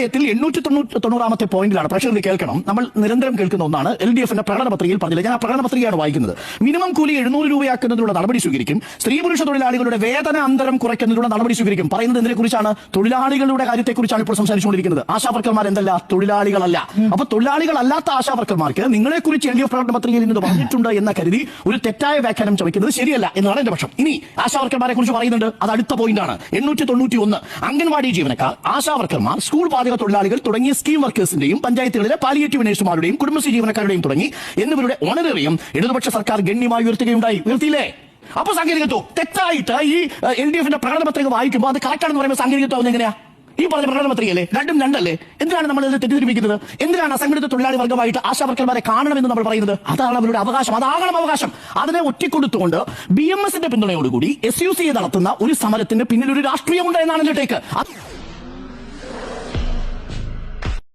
ധനനയത്തിൽ എണ്ണൂറ്റി തൊണ്ണൂറ്റി തൊണ്ണൂറാമത്തെ പോയിന്റിലാണ്. പ്രഷർ കേൾക്കണം. നമ്മൾ നിരന്തരം കേൾക്കുന്ന ഒന്നാണ് എൽ ഡി എഫിന്റെ പ്രകടന പത്രികയിൽ പറഞ്ഞില്ല ഞാൻ പ്രകടന പത്രികയാണ് വായിക്കുന്നത്. മിനിമം കൂലി എഴുന്നൂറ് രൂപയാക്കുന്നതിനുള്ള നടപടി സ്വീകരിക്കും. സ്ത്രീ പുരുഷ തൊഴിലാളികളുടെ വേതന അന്തരം കുറയ്ക്കുന്നതിനുള്ള നടപടി സ്വീകരിക്കും. പറയുന്നത് എന്തിനെ കുറിച്ചാണ് തൊഴിലാളികളുടെ കാര്യത്തെക്കുറിച്ചാണ് ഇപ്പോൾ സംസാരിച്ചുകൊണ്ടിരിക്കുന്നത്. ആശാവർക്കർമാർ എന്തല്ല? തൊഴിലാളികളല്ല. അപ്പൊ തൊഴിലാളികളല്ലാത്ത ആശാവർക്കർമാർക്ക് നിങ്ങളെ കുറിച്ച് എൽ ഡി എഫ് പ്രകടന പത്രികയിൽ നിന്ന് പറഞ്ഞിട്ടുണ്ട് എന്ന കരുതി ഒരു തെറ്റായ വ്യാഖ്യാനം ചോദിക്കുന്നത് ശരിയല്ല എന്നാണ് എന്റെ പക്ഷം. ഇനി ആശാവർക്കർമാരെ കുറിച്ച് പറയുന്നുണ്ട്. അത് അടുത്ത പോയിന്റാണ്. എണ്ണൂറ്റി തൊണ്ണൂറ്റി ഒന്ന് അംഗൻവാടി ജീവനക്കാർ ആശാവർക്കർമാർ സ്കൂൾ പാചക തൊഴിലാളികൾ തുടങ്ങിയ സ്കീം വർക്കേഴ്സിന്റെയും പഞ്ചായത്തുകളിലെ പാലിയേറ്റീവ് നഴ്സുമാരുടെയും കുടുംബശ്രീ ജീവനക്കാരുടെയും തുടങ്ങി എന്നിവരുടെ ഓണറേറിയം ഇടതുപക്ഷ സർക്കാർ ഗണ്യമായി ഉയർത്തുകയുണ്ടായി. ഉയർത്തിയില്ലേ? അപ്പൊ സാങ്കേതികത്വം തെറ്റായിട്ട് ഈ എൽ ഡി എഫിന്റെ പ്രകടന പത്രിക വായിക്കുമ്പോൾ അത് കറക്റ്റാണെന്ന് പറയുമ്പോൾ സാങ്കേതികത്വം എങ്ങനെയാ ഈ പറഞ്ഞ പ്രകടന രണ്ടും രണ്ടല്ലേ? എന്തിനാണ് നമ്മൾ ഇതിനെ തെറ്റിദ്ധരിപ്പിക്കുന്നത്? എന്തിനാണ് അസംഘടിത തൊഴിലാളി വർഗമായിട്ട് ആശാവർക്കന്മാരെ കാണണമെന്ന് നമ്മൾ പറയുന്നത്? അതാണ് അവരുടെ അവകാശം. അതാകണം അവകാശം. അതിനെ ഒറ്റിക്കൊടുത്തുകൊണ്ട് ബി എം എസിന്റെ പിന്തുണയോടുകൂടി എസ് യു സി നടത്തുന്ന ഒരു സമരത്തിന് പിന്നിൽ ഒരു രാഷ്ട്രീയമുണ്ട് എന്നാണ് ടേക്ക്.